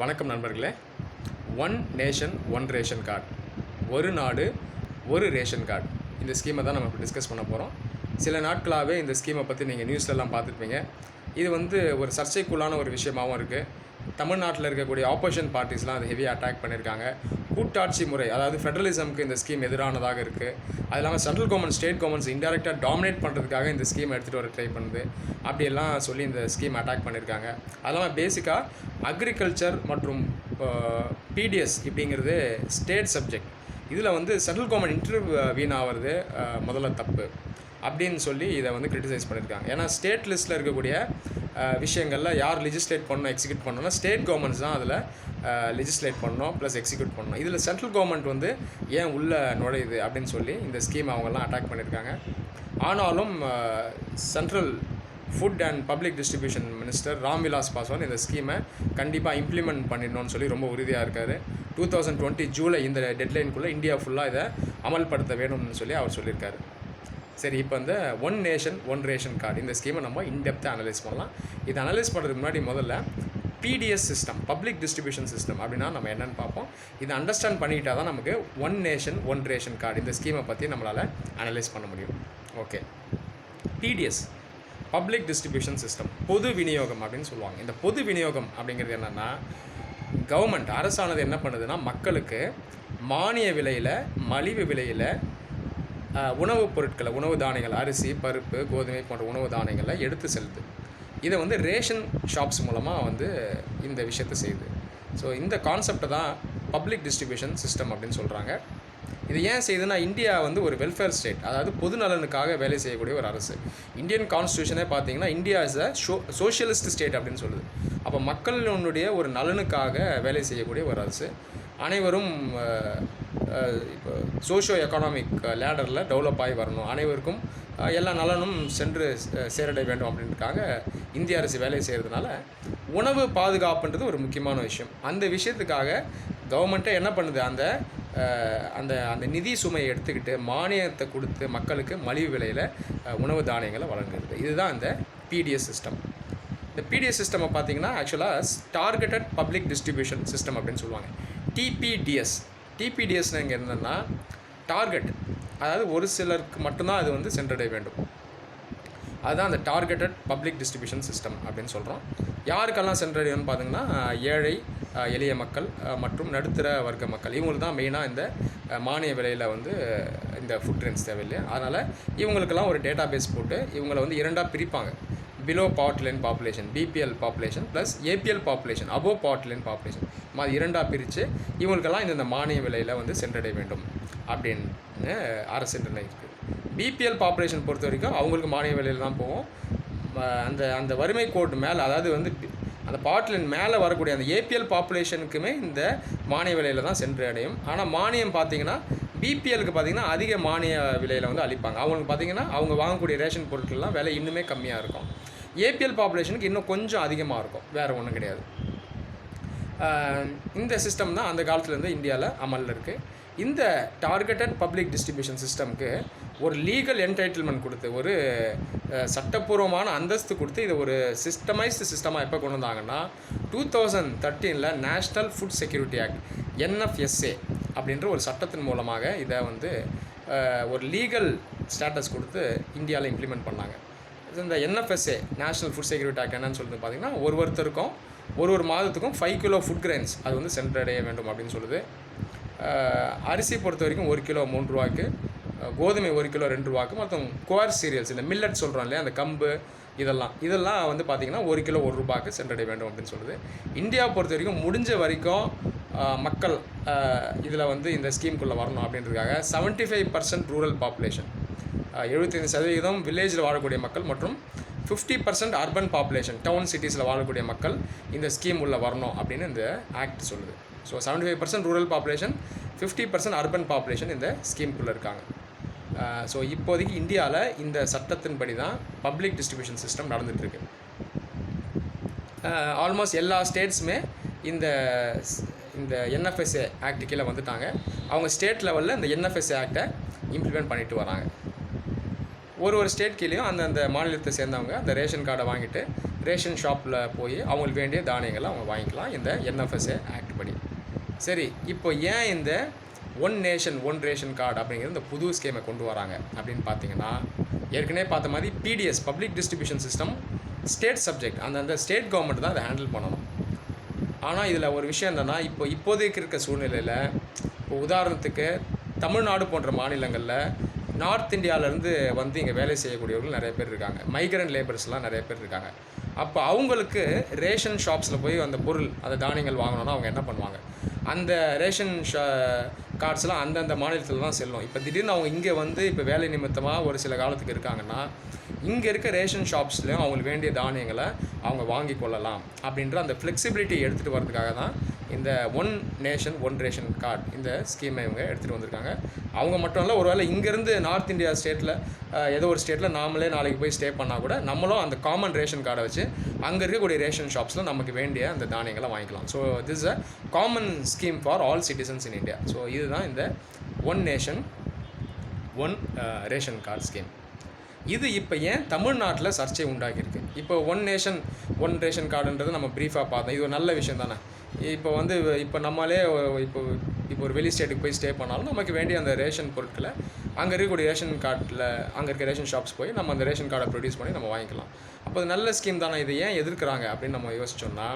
வணக்கம் நண்பர்களே. One nation one ration card ஒரு நாடு ஒரு ரேஷன் கார்டு இந்த ஸ்கீமை தான் நம்ம இப்போ டிஸ்கஸ் பண்ண போகிறோம் சில நாட்களாகவே இந்த ஸ்கீமை பற்றி நீங்கள் நியூஸ்லலாம் பார்த்துருப்பீங்க. இது வந்து ஒரு சர்ச்சைக்குள்ளான ஒரு விஷயமாகவும் இருக்குது தமிழ்நாட்டில் இருக்கக்கூடிய ஆப்போசிஷன் பார்ட்டிஸ்லாம் அது ஹெவியாக அட்டாக் பண்ணியிருக்காங்க. கூட்டாட்சி முறை அதாவது ஃபெடரலிசம்க்கு இந்த ஸ்கீம் எதிரானதாக இருக்குது அது இல்லாமல் சென்ட்ரல் கவர்மெண்ட் ஸ்டேட் கவர்மெண்ட்ஸ் இன்டெரக்டாக டாமினேட் பண்ணுறதுக்காக இந்த ஸ்கீம் எடுத்துகிட்டு வர ட்ரை பண்ணுது. அப்படியெல்லாம் சொல்லி இந்த ஸ்கீம் அட்டாக் பண்ணியிருக்காங்க. அது இல்லாமல் பேசிக்காக அக்ரிகல்ச்சர் மற்றும் பிடிஎஸ் இப்படிங்கிறது ஸ்டேட் சப்ஜெக்ட் இதில் வந்து சென்ட்ரல் கவர்மெண்ட் இன்டர்வியூ வீணாகிறது முதல்ல தப்பு. அப்படின்னு சொல்லி இதை வந்து கிரிட்டிசைஸ் பண்ணியிருக்காங்க. ஏன்னா ஸ்டேட் லிஸ்ட்டில் இருக்கக்கூடிய விஷயங்களில் யார் லெஜிஸ்லேட் பண்ணணும் எக்ஸிக்யூட் பண்ணணும்னா ஸ்டேட் கவர்மெண்ட்ஸ் தான் அதில் லெஜிஸ்லேட் பண்ணணும் ப்ளஸ் எக்ஸிக்யூட் பண்ணணும். இதில் சென்ட்ரல் கவர்மெண்ட் வந்து ஏன் உள்ளே நுழையுது அப்படின்னு சொல்லி இந்த ஸ்கீம் அவங்கெல்லாம் அட்டாக் பண்ணியிருக்காங்க. ஆனாலும் central food and public distribution minister Ramvilas Paswan இந்த ஸ்கீமை கண்டிப்பாக இம்ப்ளிமெண்ட் பண்ணிடணும்னு சொல்லி ரொம்ப உறுதியாக இருக்கார். டூ தௌசண்ட் டுவெண்ட்டி ஜூலை இந்த டெட்லைனுக்குள்ளே இந்தியா ஃபுல்லாக இதை அமல்படுத்த வேணும்னு சொல்லி அவர் சொல்லியிருக்காரு. சரி இப்போ இந்த one nation one ration card இந்த ஸ்கீமை நம்ம இன்டெப்த்தாக அனலைஸ் பண்ணலாம். இதை அனலைஸ் பண்ணுறதுக்கு முன்னாடி முதல்ல PDS system public distribution system அப்படின்னா நம்ம என்னென்னு பார்ப்போம். இதை அண்டர்ஸ்டாண்ட் பண்ணிக்கிட்டா தான் நமக்கு one nation one ration card இந்த ஸ்கீமை பற்றி நம்மளால் அனலைஸ் பண்ண முடியும். Okay PDS public distribution system பொது விநியோகம் அப்படின்னு சொல்லுவாங்க. இந்த பொது விநியோகம் அப்படிங்கிறது என்னென்னா கவர்மெண்ட் அரசானது என்ன பண்ணுதுன்னா மக்களுக்கு மானிய விலையில் மலிவு விலையில் உணவுப் பொருட்களை உணவு தானியங்கள் அரிசி பருப்பு கோதுமை போன்ற உணவு தானியங்களை எடுத்து செல்லுது இதை வந்து ரேஷன் ஷாப்ஸ் மூலமாக வந்து இந்த விஷயத்தை செய்யுது. ஸோ இந்த கான்செப்டை தான் பப்ளிக் டிஸ்ட்ரிபியூஷன் சிஸ்டம் அப்படின்னு சொல்கிறாங்க இது ஏன் செய்யுதுன்னா இந்தியா வந்து ஒரு வெல்ஃபேர் ஸ்டேட் அதாவது பொது நலனுக்காக வேலை செய்யக்கூடிய ஒரு அரசு. இந்தியன் கான்ஸ்டியூஷனே பார்த்தீங்கன்னா India is a show socialist state அப்படின்னு சொல்லுது. அப்போ மக்களினுடைய ஒரு நலனுக்காக வேலை செய்யக்கூடிய ஒரு அரசு. அனைவரும் இப்போ சோஷியோ எக்கனாமிக் லேடரில் டெவலப் ஆகி வரணும். அனைவருக்கும் எல்லா நலனும் சென்று சேரடை வேண்டும் அப்படின்றக்காக இந்திய அரசு வேலை செய்கிறதுனால உணவு பாதுகாப்புன்றது ஒரு முக்கியமான விஷயம். அந்த விஷயத்துக்காக கவர்மெண்ட்டே என்ன பண்ணுது? அந்த அந்த அந்த நிதி சுமையை எடுத்துக்கிட்டு மானியத்தை கொடுத்து மக்களுக்கு மலிவு விலையில் உணவு தானியங்களை வழங்குறது. இதுதான் இந்த பிடிஎஸ் சிஸ்டம் இந்த பிடிஎஸ் சிஸ்டமை பார்த்தீங்கன்னா ஆக்சுவலாக டார்கெட்டட் பப்ளிக் டிஸ்ட்ரிபியூஷன் சிஸ்டம் அப்படின்னு சொல்லுவாங்க. டிபிடிஎஸ் டிபிடிஎஸ்னு இங்கே என்னென்னா டார்கெட் அதாவது ஒரு சிலருக்கு மட்டும்தான் அது வந்து சென்றடைய வேண்டும். அதுதான் அந்த டார்கெட்டட் பப்ளிக் டிஸ்ட்ரிபியூஷன் சிஸ்டம் அப்படின்னு சொல்கிறோம் யாருக்கெல்லாம் சென்றடையும்னு பார்த்தீங்கன்னா ஏழை எளிய மக்கள் மற்றும் நடுத்தர வர்க்க மக்கள். இவங்களுக்கு தான் மெயினாக இந்த மானிய விலையில் வந்து இந்த ஃபுட் ட்ரெயின்ஸ் தேவையில்லையா? அதனால் இவங்களுக்கெல்லாம் ஒரு டேட்டா பேஸ் போட்டு இவங்களை வந்து இரண்டாக பிரிப்பாங்க. Below poverty line population BPL population plus APL population above poverty line population இரண்டாக பிரித்து இவங்களுக்கெல்லாம் இந்த மானிய விலையில் வந்து சென்றடைய வேண்டும் அப்படின்னு அரசு நிர்ணயிருக்கு பிபிஎல் பாப்புலேஷன் பொறுத்த வரைக்கும் அவங்களுக்கு மானிய விலையில் தான் போகும். அந்த அந்த வறுமை கோட்டு மேலே அதாவது வந்து அந்த பாட்டிலின் மேலே வரக்கூடிய அந்த ஏபிஎல் பாப்புலேஷனுக்குமே இந்த மானிய விலையில் தான் சென்று அடையும். ஆனால் மானியம் பார்த்தீங்கன்னா பிபிஎலுக்கு பார்த்தீங்கன்னா அதிக மானிய விலையில் வந்து அளிப்பாங்க. அவங்களுக்கு பார்த்தீங்கன்னா அவங்க வாங்கக்கூடிய ரேஷன் பொருட்கள்லாம் விலை இன்னுமே கம்மியாக இருக்கும். ஏபிஎல் பாப்புலேஷனுக்கு இன்னும் கொஞ்சம் அதிகமாக இருக்கும். வேறு ஒன்றும் கிடையாது. இந்த சிஸ்டம் தான் அந்த காலத்துலேருந்து இந்தியாவில் அமலில் இருக்குது இந்த டார்கெட்டட் பப்ளிக் டிஸ்ட்ரிபியூஷன் சிஸ்டம்க்கு ஒரு லீகல் என்டைட்டில்மெண்ட் கொடுத்து ஒரு சட்டப்பூர்வமான அந்தஸ்து கொடுத்து இதை ஒரு சிஸ்டமைஸ்டு சிஸ்டமாக எப்போ கொண்டு வந்தாங்கன்னா two thousand தேர்ட்டீனில் national food security act NFSA அப்படின்ற ஒரு சட்டத்தின் மூலமாக இதை வந்து ஒரு லீகல் ஸ்டேட்டஸ் கொடுத்து இந்தியாவில் இம்ப்ளிமெண்ட் பண்ணாங்க. இந்த NFSA national food security act என்னன்னு சொல்லிட்டு பார்த்தீங்கன்னா ஒரு ஒருத்தருக்கும் ஒரு ஒரு மாதத்துக்கும் ஃபைவ் கிலோ ஃபுட் கிரெயின்ஸ் அது வந்து சென்றடைய வேண்டும் அப்படின்னு சொல்லுது. அரிசி பொறுத்த வரைக்கும் ஒரு கிலோ மூன்று ரூபாய்க்கு கோதுமை ஒரு கிலோ ரெண்டு ரூபாய்க்கு மற்றும் குவார் சீரியல்ஸ் இந்த மில்லட் சொல்கிறோம் இல்லையா அந்த கம்பு இதெல்லாம். இதெல்லாம் வந்து பார்த்திங்கன்னா ஒரு கிலோ ஒரு ரூபாய்க்கு சென்றடைய வேண்டும் அப்படின்னு சொல்லுது. இந்தியா பொறுத்த வரைக்கும் முடிஞ்ச வரைக்கும் மக்கள் இதில் வந்து இந்த ஸ்கீம்குள்ளே வரணும் அப்படின்றதுக்காக 75% ஃபைவ் பர்சன்ட் ரூரல் பாப்புலேஷன் எழுபத்தைந்து சதவீதம் வில்லேஜில் வாழக்கூடிய மக்கள் மற்றும் fifty percent urban population town சிட்டிஸில் வாழக்கூடிய மக்கள் இந்த ஸ்கீம் உள்ள வரணும் அப்படின்னு இந்த ஆக்ட் சொல்லுது. So 75% five percent rural population fifty percent urban population இந்த ஸ்கீம்குள்ளே இருக்காங்க. ஸோ இப்போதைக்கு இந்தியாவில் இந்த சட்டத்தின்படி தான் பப்ளிக் டிஸ்ட்ரிபியூஷன் சிஸ்டம் நடந்துகிட்ருக்கு ஆல்மோஸ்ட் எல்லா ஸ்டேட்ஸுமே இந்த இந்த என்எஃப்எஸ்ஏ ஆக்ட் கீழே வந்துட்டாங்க. அவங்க ஸ்டேட் லெவலில் இந்த என்எஃப்எஸ்ஏ ஆக்டை இம்ப்ளிமெண்ட் பண்ணிட்டு வராங்க. ஒரு ஒரு ஸ்டேட் கீழேயும் அந்தந்த மாநிலத்தை சேர்ந்தவங்க அந்த ரேஷன் கார்டை வாங்கிட்டு ரேஷன் ஷாப்பில் போய் அவங்களுக்கு வேண்டிய தானியங்களை அவங்க வாங்கிக்கலாம் இந்த என்எஃப்எஸ்ஏ ஆக்ட் படி. சரி இப்போ ஏன் இந்த one nation one ration card அப்படிங்கிற இந்த புது ஸ்கீமை கொண்டு வராங்க அப்படின்னு பார்த்தீங்கன்னா ஏற்கனவே பார்த்த மாதிரி PDS public distribution system state subject அந்தந்த ஸ்டேட் கவர்மெண்ட் தான் அதை ஹேண்டில் பண்ணணும். ஆனால் இதில் ஒரு விஷயம் என்னென்னா இப்போ இப்போதைக்கு இருக்க சூழ்நிலையில் இப்போ உதாரணத்துக்கு தமிழ்நாடு போன்ற மாநிலங்களில் நார்த் இந்தியாவிலேருந்து வந்து இங்கே வேலை செய்யக்கூடியவர்கள் நிறைய பேர் இருக்காங்க. மைக்ரண்ட் லேபர்ஸ்லாம் நிறைய பேர் இருக்காங்க. அப்போ அவங்களுக்கு ரேஷன் ஷாப்ஸில் போய் அந்த பொருள் அந்த தானியங்கள் வாங்கணும்னா அவங்க என்ன பண்ணுவாங்க? அந்த ரேஷன் ஷா கார்ட்ஸ்லாம் அந்தந்த மாநிலத்தில் தான் செல்லும். இப்போ திடீர்னு அவங்க இங்கே வந்து இப்போ வேலை நிமித்தமாக ஒரு சில காலத்துக்கு இருக்காங்கன்னா இங்கே இருக்க ரேஷன் ஷாப்ஸ்லேயும் அவங்களுக்கு வேண்டிய தானியங்களை அவங்க வாங்கி கொள்ளலாம் அப்படின்ற அந்த ஃப்ளெக்சிபிலிட்டி எடுத்துகிட்டு வரதுக்காக தான் இந்த one nation one ration card இந்த ஸ்கீமை இவங்க எடுத்துகிட்டு வந்திருக்காங்க. அவங்க மட்டும் இல்லை ஒருவேளை இங்கேருந்து நார்த் இந்தியா ஸ்டேட்டில் ஏதோ ஒரு ஸ்டேட்டில் நாமளே நாளைக்கு போய் ஸ்டே பண்ணால் கூட நம்மளும் அந்த காமன் ரேஷன் கார்டை வச்சு அங்கே இருக்கக்கூடிய ரேஷன் ஷாப்ஸில் நமக்கு வேண்டிய அந்த தானியங்களை வாங்கிக்கலாம். So this a common scheme for all citizens in India so இதுதான் இந்த one nation one ration card scheme இது இப்போ ஏன் தமிழ்நாட்டில் சர்ச்சை உண்டாகியிருக்கு? இப்போ ஒன் நேஷன் ஒன் ரேஷன் கார்டுன்றது நம்ம ப்ரீஃபாக பார்த்தோம். இது ஒரு நல்ல விஷயம் தானே? இப்போ வந்து இப்போ நம்மளே இப்போ இப்போ ஒரு வெளி ஸ்டேட்டுக்கு போய் ஸ்டே பண்ணாலும் நமக்கு வேண்டிய அந்த ரேஷன் பொருட்களை அங்கே இருக்கக்கூடிய ரேஷன் கார்டில் அங்கே இருக்க ரேஷன் ஷாப்ஸ் போய் நம்ம அந்த ரேஷன் கார்டை ப்ரொடியூஸ் பண்ணி நம்ம வாங்கிக்கலாம். அப்போ அது நல்ல ஸ்கீம் தானே? இதை ஏன் எதிர்க்கிறாங்க அப்படின்னு நம்ம யோசிச்சோம்னா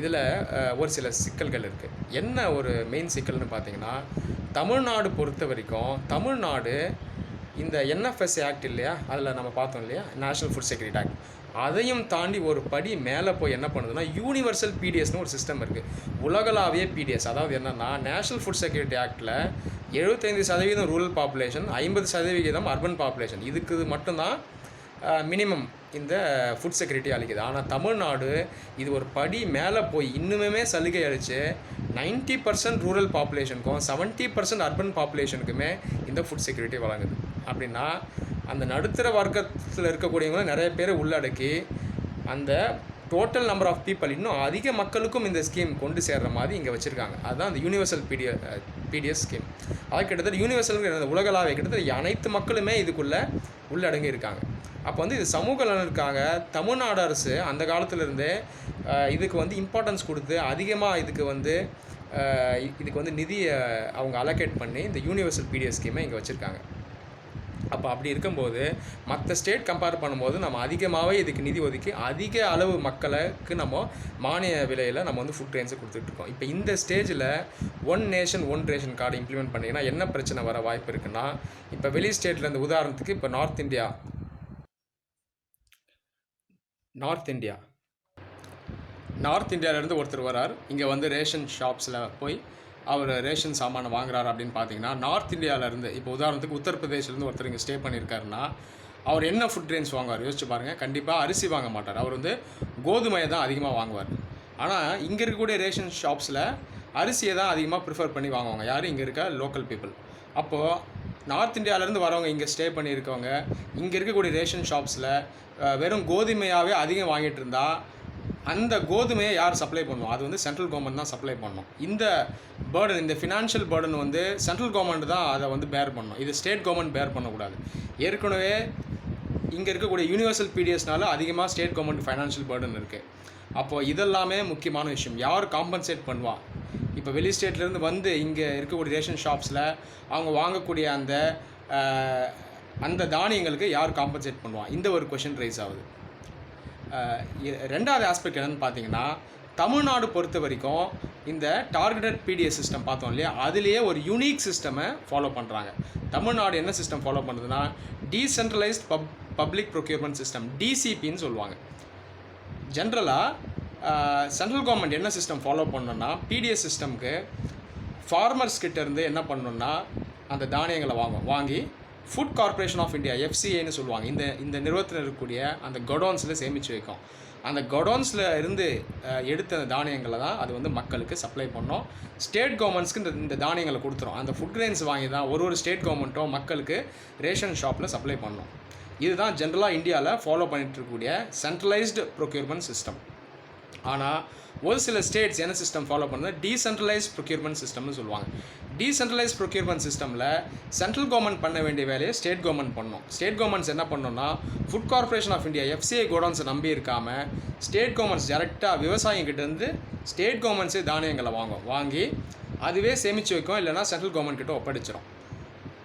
இதில் ஒரு சில சிக்கல்கள் இருக்குது என்ன ஒரு மெயின் சிக்கல்னு பார்த்தீங்கன்னா தமிழ்நாடு பொறுத்த வரைக்கும் தமிழ்நாடு இந்த என்எஃப்எஸ் ஆக்ட் இல்லையா? அதில் நம்ம பார்த்தோம் இல்லையா? நேஷனல் ஃபுட் செக்யூரிட்டி ஆக்ட் அதையும் தாண்டி ஒரு படி மேலே போய் என்ன பண்ணுதுன்னா யூனிவர்சல் பிடிஎஸ்னு ஒரு சிஸ்டம் இருக்குது உலகளாவிய பிடிஎஸ் அதாவது என்னென்னா நேஷனல் ஃபுட் செக்யூரிட்டி ஆக்டில் எழுபத்தைந்து சதவீதம் ரூரல் பாப்புலேஷன் ஐம்பது சதவிகிதம் அர்பன் பாப்புலேஷன் இதுக்கு மட்டும்தான் மினிமம் இந்த ஃபுட் செக்யூரிட்டி அளிக்குது. ஆனால் தமிழ்நாடு இது ஒரு படி மேலே போய் இன்னுமே சலுகை அளித்து நைன்ட்டி பர்சன்ட் ரூரல் பாப்புலேஷனுக்கும் செவன்ட்டி பர்சன்ட் அர்பன் பாப்புலேஷனுக்குமே இந்த ஃபுட் செக்யூரிட்டி வழங்குது. அப்படின்னா அந்த நடுத்தர வர்க்கத்தில் இருக்கக்கூடியவங்களும் நிறைய பேரை உள்ளடக்கி அந்த டோட்டல் நம்பர் ஆஃப் பீப்பிள் இன்னும் அதிக மக்களுக்கும் இந்த ஸ்கீம் கொண்டு சேர்கிற மாதிரி இங்கே வச்சுருக்காங்க. அதுதான் அந்த யூனிவர்சல் பிடிஎ பிடிஎஸ் ஸ்கீம் அது கிட்டத்தட்ட யூனிவர்சல் உலகளாவிய கிட்டத்தட்ட அனைத்து மக்களுமே இதுக்குள்ளே உள்ளடங்கி இருக்காங்க. அப்போ வந்து இது சமூக நலனுக்காக தமிழ்நாடு அரசு அந்த காலத்திலேருந்தே இதுக்கு வந்து இம்பார்ட்டன்ஸ் கொடுத்து அதிகமாக இதுக்கு வந்து இதுக்கு வந்து நிதியை அவங்க அலோகேட் பண்ணி இந்த யூனிவர்சல் பிடிஎஸ் ஸ்கீமை இங்கே வச்சுருக்காங்க. அப்போ அப்படி இருக்கும்போது மற்ற ஸ்டேட் கம்பேர் பண்ணும்போது நம்ம அதிகமாகவே இதுக்கு நிதி ஒதுக்கி அதிக அளவு மக்களுக்கு நம்ம மானிய விலையில் நம்ம வந்து ஃபுட் ரேன்ஸை கொடுத்துட்ருக்கோம் இப்போ இந்த ஸ்டேஜில் one nation one ration card implement பண்ணிங்கன்னா என்ன பிரச்சனை வர வாய்ப்பு இருக்குன்னா இப்போ வெளி ஸ்டேட்லேருந்து உதாரணத்துக்கு இப்போ north India north India north இந்தியாவிலேருந்து ஒருத்தர் வரார். இங்கே வந்து ரேஷன் ஷாப்ஸில் போய் அவர் ரேஷன் சாமானை வாங்குறாரு அப்படின்னு பார்த்தீங்கன்னா நார்த் இந்தியாவிலேருந்து இப்போ உதாரணத்துக்கு உத்தரப்பிரதேஷ்லேருந்து ஒருத்தர் இங்கே ஸ்டே பண்ணியிருக்காருன்னா அவர் என்ன ஃபுட் ரேஞ்ச் வாங்குவார்? யோசிச்சு பாருங்கள் கண்டிப்பாக அரிசி வாங்க மாட்டார். அவர் வந்து கோதுமையை தான் அதிகமாக வாங்குவார். ஆனால் இங்கே இருக்கக்கூடிய ரேஷன் ஷாப்ஸில் அரிசியை தான் அதிகமாக ப்ரிஃபர் பண்ணி வாங்குவாங்க. யார்? இங்கே இருக்க லோக்கல் பீப்புள் அப்போது நார்த் இந்தியாவிலேருந்து வரவங்க இங்கே ஸ்டே பண்ணியிருக்கவங்க இங்கே இருக்கக்கூடிய ரேஷன் ஷாப்ஸில் வெறும் கோதுமையாகவே அதிகம் வாங்கிட்டு இருந்தால் அந்த கோதுமையை யார் சப்ளை பண்ணுவோம் அது வந்து சென்ட்ரல் கவர்மெண்ட் தான் சப்ளை பண்ணும். இந்த பேர்டன் இந்த ஃபினான்ஷியல் பேர்டன் வந்து சென்ட்ரல் கவர்மெண்ட் தான் அதை வந்து பேர் பண்ணும். இது ஸ்டேட் கவர்மெண்ட் பேர் பண்ணக்கூடாது. ஏற்கனவே இங்கே இருக்கக்கூடிய யூனிவர்சல் பிடிஎஸ்னால அதிகமாக ஸ்டேட் கவர்மெண்ட் ஃபைனான்ஷியல் பேர்டன் இருக்குது அப்போது இதெல்லாமே முக்கியமான விஷயம். யார் காம்பன்சேட் பண்ணுவா? இப்போ வெளி ஸ்டேட்லேருந்து வந்து இங்கே இருக்கக்கூடிய ரேஷன் ஷாப்ஸில் அவங்க வாங்கக்கூடிய அந்த அந்த தானியங்களுக்கு யார் காம்பன்சேட் பண்ணுவான் இந்த ஒரு கொஷின் ரைஸ் ஆகுது. ரெண்டாவது ஆஸ்பெக்ட் என்னன்னு பார்த்தீங்கன்னா தமிழ்நாடு பொறுத்த வரைக்கும் இந்த டார்கெட்டட் பிடிஎஸ் சிஸ்டம் பார்த்தோம் இல்லையா? அதுலேயே ஒரு யூனிக் சிஸ்டமை ஃபாலோ பண்ணுறாங்க தமிழ்நாடு என்ன சிஸ்டம் ஃபாலோ பண்ணுதுன்னா decentralised pub public procurement system டிசிபின்னு சொல்லுவாங்க. ஜென்ரலாக சென்ட்ரல் கவர்மெண்ட் என்ன சிஸ்டம் ஃபாலோ பண்ணணும்னா பிடிஎஸ் சிஸ்டம்க்கு ஃபார்மர்ஸ் கிட்டேருந்து என்ன பண்ணணுன்னா அந்த தானியங்களை வாங்கும். வாங்கி ஃபுட் கார்ப்பரேஷன் ஆஃப் இந்தியா எஃப்சிஏன்னு சொல்லுவாங்க. இந்த இந்த நிறுவனத்தில் இருக்கக்கூடிய அந்த கொடோன்ஸில் சேமித்து வைக்கும். அந்த கொடோன்ஸில் இருந்து எடுத்த அந்த தானியங்களை தான் அது வந்து மக்களுக்கு சப்ளை பண்ணோம். ஸ்டேட் கவர்மெண்ட்ஸ்க்கு இந்த இந்த தானியங்களை கொடுத்துரும். அந்த ஃபுட் கிரெயின்ஸ் வாங்கி தான் ஒரு ஒரு ஸ்டேட் கவர்மெண்ட்டும் மக்களுக்கு ரேஷன் ஷாப்பில் சப்ளை பண்ணோம். இதுதான் ஜென்ரலாக இந்தியாவில் ஃபாலோ பண்ணிட்டு இருக்கக்கூடிய சென்ட்ரலைஸ்டு ப்ரொக்யூர்மெண்ட் சிஸ்டம் ஆனால் ஒரு சில ஸ்டேட்ஸ் என்ன சிஸ்டம் ஃபாலோ பண்ணுறது டீசென்ட்ரலைஸ் ப்ரொக்யூர்மெண்ட் சிஸ்டம்னு சொல்லுவாங்க. டீசென்ட்ரலைஸ் ப்ரொக்யூர்மெண்ட் சிஸ்டமில் சென்ட்ரல் கவர்மெண்ட் பண்ண வேண்டிய வேலையை ஸ்டேட் கவர்மெண்ட் பண்ணணும் ஸ்டேட் கவர்மெண்ட்ஸ் என்ன பண்ணணும்னா food corporation of India FCI கோடவுன்ஸை நம்பி இருக்காம ஸ்டேட் கவர்மெண்ட்ஸ் டேரெக்டாக விவசாயிங்கிட்டேருந்து ஸ்டேட் கவர்மெண்ட்ஸே தானியங்களை வாங்கும். வாங்கி அதுவே சேமித்து வைக்கும் இல்லைனா சென்ட்ரல் கவர்மெண்ட் கிட்ட ஒப்படைச்சிடும்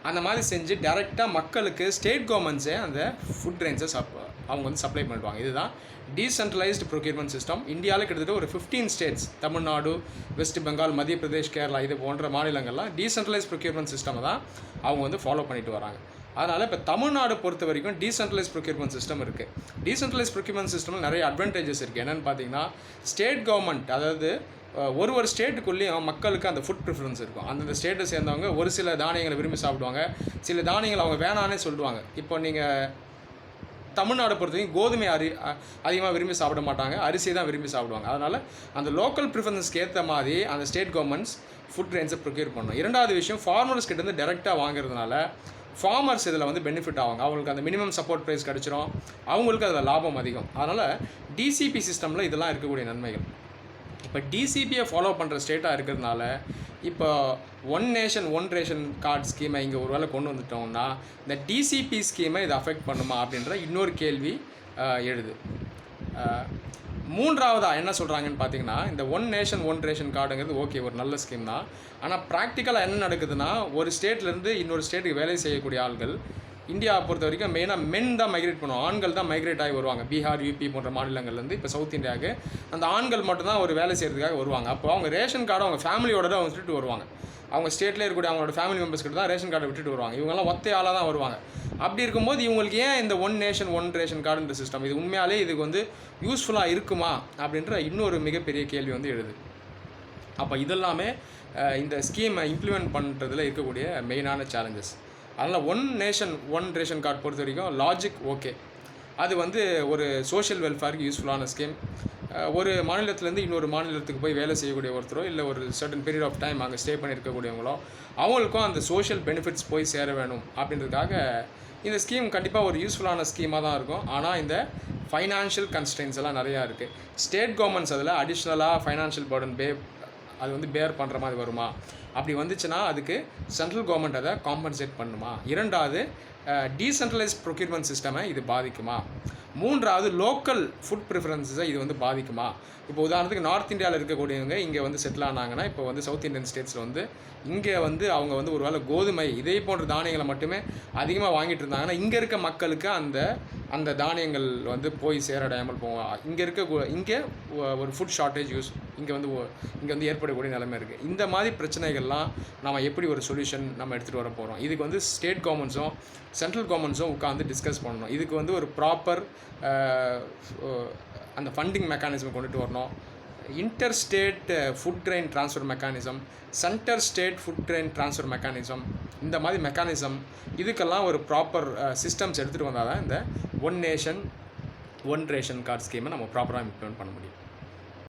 அந்த மாதிரி செஞ்சு டேரெக்டாக மக்களுக்கு ஸ்டேட் கவர்மெண்ட்ஸே அந்த ஃபுட் ரேஞ்சை சப் அவங்க வந்து சப்ளை பண்ணிடுவாங்க. இதுதான் டீசென்ட்ரலைஸ்டு ப்ரொக்யூர்மெண்ட் சிஸ்டம் இந்தியாவில் கிட்டத்தட்ட ஒரு ஃபிஃப்டீன் ஸ்டேட்ஸ் தமிழ்நாடு வெஸ்ட் பெங்கால் மத்திய பிரதேஷ் கேரளா இது போன்ற மாநிலங்கள்லாம் டீசென்ட்ரலைஸ் ப்ரொக்யூர்மெண்ட் சிஸ்டம் தான் அவங்க வந்து ஃபாலோ பண்ணிட்டு வராங்க. அதனால் இப்போ தமிழ்நாடு பொறுத்த வரைக்கும் டீசென்ட்ரலைஸ் ப்ரொக்யூர்மெண்ட் சிஸ்டம் இருக்குது டீசென்ட்ரலைஸ் ப்ரொக்யூர்மெண்ட் சிஸ்டமில் நிறைய அட்வான்டேஜஸ் இருக்குது என்னென்னு பார்த்தீங்கன்னா ஸ்டேட் கவர்மெண்ட் அதாவது ஒரு ஒரு ஸ்டேட்டுக்குள்ளேயும் மக்களுக்கு அந்த ஃபுட் ப்ரிஃபரன்ஸ் இருக்கும். அந்தந்த ஸ்டேட்டை சேர்ந்தவங்க ஒரு சில தானியங்களை விரும்பி சாப்பிடுவாங்க. சில தானியங்களை அவங்க வேணானே சொல்லுவாங்க. இப்போ நீங்கள் தமிழ்நாடு பொறுத்தவரைக்கும் கோதுமை அரி அதிகமாக விரும்பி சாப்பிட மாட்டாங்க. அரிசி தான் விரும்பி சாப்பிடுவாங்க. அதனால் அந்த லோக்கல் ப்ரிஃபரன்ஸ்க்கு ஏற்ற மாதிரி அந்த ஸ்டேட் கவர்மெண்ட்ஸ் ஃபுட் ரேஞ்சை ப்ரொக்யூர் பண்ணணும். இரண்டாவது விஷயம் ஃபார்மர்ஸ் கிட்டேருந்து டேரெக்டாக வாங்குறதுனால ஃபார்மர்ஸ் இதில் வந்து பெனிஃபிட் ஆவாங்க. அவங்களுக்கு அந்த மினிமம் சப்போர்ட் ப்ரைஸ் கிடச்சிரும். அவங்களுக்கு அதில் லாபம் அதிகம். அதனால் டிசிபி சிஸ்டமில் இதெல்லாம் இருக்கக்கூடிய நன்மைகள். இப்போ டிசிபியை ஃபாலோ பண்ணுற ஸ்டேட்டாக இருக்கிறதுனால இப்போ one nation one ration card ஸ்கீமை இங்கே ஒரு வேளை கொண்டு வந்துட்டோம்னா இந்த டிசிபி ஸ்கீமை இது அஃபெக்ட் பண்ணுமா அப்படின்ற இன்னொரு கேள்வி எழுது. மூன்றாவதாக என்ன சொல்கிறாங்கன்னு பார்த்தீங்கன்னா இந்த ஒன் நேஷன் ஒன் ரேஷன் கார்டுங்கிறது ஓகே ஒரு நல்ல ஸ்கீம் தான். ஆனால் ப்ராக்டிக்கலாக என்ன நடக்குதுன்னா ஒரு ஸ்டேட்லேருந்து இன்னொரு ஸ்டேட்டுக்கு வேலை செய்யக்கூடிய ஆள்கள் இந்தியாவை பொறுத்த வரைக்கும் மெயினாக மென் தான் மைக்ரேட் பண்ணுவோம் ஆண்கள் தான் மைக்ரேட் ஆகி வருவாங்க. பீகார் யூபி போன்ற மாநிலங்கள்லேருந்து இப்போ சவுத் இந்தியாவுக்கு அந்த ஆண்கள் மட்டும்தான் ஒரு வேலை செய்கிறதுக்காக வருவாங்க. அப்போ அவங்க ரேஷன் கார்டு அவங்க ஃபேமிலியோட தான் அவங்க விட்டுட்டு வருவாங்க. அவங்க ஸ்டேட்லேயே இருக்கக்கூடிய அவங்களோட ஃபேமிலி மெம்பர்ஸ் கிட்ட தான் ரேஷன் கார்டை விட்டுட்டு வருவாங்க. இவங்கெல்லாம் ஒத்தே ஆளாக தான் வருவாங்க. அப்படி இருக்கும்போது இவங்களுக்கு ஏன் இந்த ஒன் நேஷன் ஒன் ரேஷன் கார்டுன்ற சிஸ்டம் இது உண்மையாலே இதுக்கு வந்து யூஸ்ஃபுல்லாக இருக்குமா? அப்படின்ற இன்னொரு மிகப்பெரிய கேள்வி வந்து எழுது. அப்போ இதெல்லாமே இந்த ஸ்கீமை இம்ப்ளிமெண்ட் பண்ணுறதுல இருக்கக்கூடிய மெயினான சேலஞ்சஸ் அதனால் one nation one ration card பொறுத்த வரைக்கும் லாஜிக் ஓகே அது வந்து ஒரு சோஷியல் வெல்ஃபேருக்கு யூஸ்ஃபுல்லான ஸ்கீம் ஒரு மாநிலத்திலேருந்து இன்னொரு மாநிலத்துக்கு போய் வேலை செய்யக்கூடிய ஒருத்தரோ இல்லை ஒரு சர்டன் பீரியட் ஆஃப் டைம் அங்கே ஸ்டே பண்ணியிருக்கக்கூடியவங்களோ அவங்களுக்கும் அந்த சோஷியல் பெனிஃபிட்ஸ் போய் சேர வேணும் அப்படின்றதுக்காக இந்த ஸ்கீம் கண்டிப்பாக ஒரு யூஸ்ஃபுல்லான ஸ்கீமாக தான் இருக்கும். ஆனால் இந்த ஃபைனான்ஷியல் கன்ஸ்டன்ஸ் எல்லாம் நிறையா இருக்குது ஸ்டேட் கவர்மெண்ட்ஸ் அதில் அடிஷ்னலாக ஃபைனான்ஷியல் பர்டன் பே அது வந்து பேர் பண்ணுற மாதிரி வருமா? அப்படி வந்துச்சுன்னா அதுக்கு சென்ட்ரல் கவர்மெண்ட் அதை காம்பன்சேட் பண்ணுமா? இரண்டாவது டீசென்ட்ரலைஸ் ப்ரொக்யூர்மெண்ட் சிஸ்டமை இது பாதிக்குமா? மூன்றாவது லோக்கல் ஃபுட் ப்ரிஃபரன்ஸை இது வந்து பாதிக்குமா? இப்போ உதாரணத்துக்கு நார்த் இந்தியாவில் இருக்கக்கூடியவங்க இங்கே வந்து செட்டில் ஆனாங்கன்னா இப்போ வந்து சவுத் இந்தியன் ஸ்டேட்ஸில் வந்து இங்கே வந்து அவங்க வந்து ஒருவேளை கோதுமை இதே போன்ற தானியங்களை மட்டுமே அதிகமாக வாங்கிட்டு இருந்தாங்கன்னா இங்கே இருக்க மக்களுக்கு அந்த அந்த தானியங்கள் வந்து போய் சேரடையாமல் போவோம் இங்கே இருக்க இங்கே ஒரு ஃபுட் ஷார்ட்டேஜ் யூஸ் இங்கே வந்து இங்கே வந்து ஏற்படக்கூடிய நிலைமை இருக்குது இந்த மாதிரி பிரச்சனைகள்லாம் நம்ம எப்படி ஒரு சொல்யூஷன் நம்ம எடுத்துகிட்டு வர போகிறோம் இதுக்கு வந்து ஸ்டேட் கவர்மெண்ட்ஸும் சென்ட்ரல் கவர்மெண்ட்ஸும் உட்காந்து டிஸ்கஸ் பண்ணணும். இதுக்கு வந்து ஒரு ப்ராப்பர் அந்த ஃபண்டிங் மெக்கானிசம் கொண்டுட்டு வரணும். Inter state food train transfer mechanism centre state food train transfer mechanism இந்த மாதிரி மெக்கானிசம் இதுக்கெல்லாம் ஒரு ப்ராப்பர் சிஸ்டம்ஸ் எடுத்துகிட்டு வந்தால் தான் இந்த one nation one ration card ஸ்கீமை நம்ம ப்ராப்பராக இம்ப்ளிமெண்ட் பண்ண முடியும்.